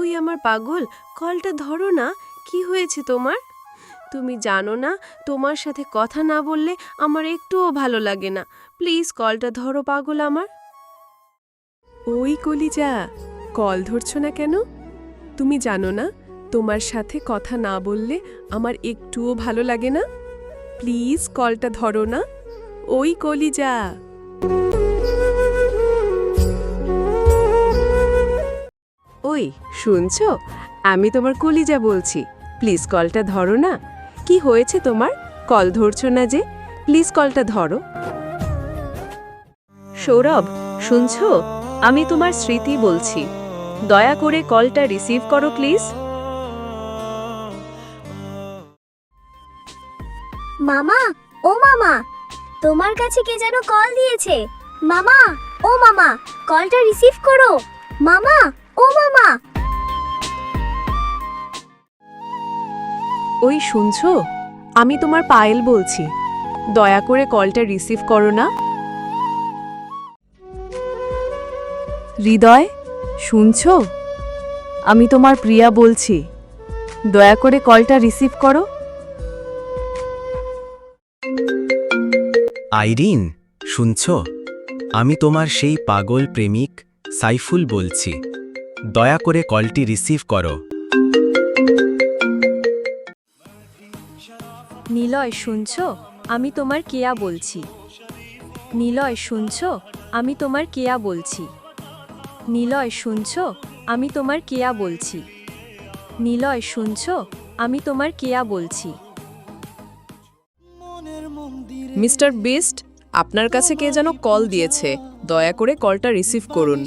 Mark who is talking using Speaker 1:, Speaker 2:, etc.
Speaker 1: ওই আমার পাগল? কলটা ধরো না। কি হয়েছে তোমার? তুমি জানো না, তোমার সাথে কথা না বললে আমার একটুও ভালো লাগে না। প্লিজ কলটা ধরো পাগল আমার। ওই কলিজা, কল ধরছো না কেন? তুমি জানো না, তোমার সাথে কথা না বললে আমার একটুও ভালো লাগে না? প্লিজ কলটা ধরো না। ওই কলিজা। ওই শুনছো? আমি তোমার কলিজা বলছি। প্লিজ কলটা ধরো না। কি হয়েছে তোমার? কল ধরছো না যে? প্লিজ কলটা ধরো।
Speaker 2: সৌরভ, শুনছো? আমি তোমার স্মৃতি বলছি। দয়া করে কলটা রিসিভ করো, প্লিজ।
Speaker 3: মামা, ও মামা, তোমার কাছে কে যেন কল দিয়েছে? মামা, ও মামা, কলটা রিসিভ করো। মামা ও মামা।
Speaker 1: ওই শুনছো? আমি তোমার পায়েল বলছি। দয়া করে কলটা রিসিভ করো না। হৃদয় শুনছো? আমি তোমার প্রিয়া বলছি। দয়া করে কলটা রিসিভ করো।
Speaker 4: আইরিন শুনছ? আমি তোমার সেই পাগল প্রেমিক সাইফুল বলছি। দয়া করে কলটি রিসিভ করো।
Speaker 2: নিলয় শুনছো? আমি তোমার কেয়া বলছি। নিলয় শুনছো? আমি তোমার কেয়া বলছি। নিলয় শুনছো? আমি তোমার কেয়া বলছি। নিলয় শুনছো? আমি তোমার কেয়া বলছি।
Speaker 1: মিস্টার বিস্ট আপনার কাছে কে যেন কল দিয়েছে। দয়া করে কলটা রিসিভ করুন।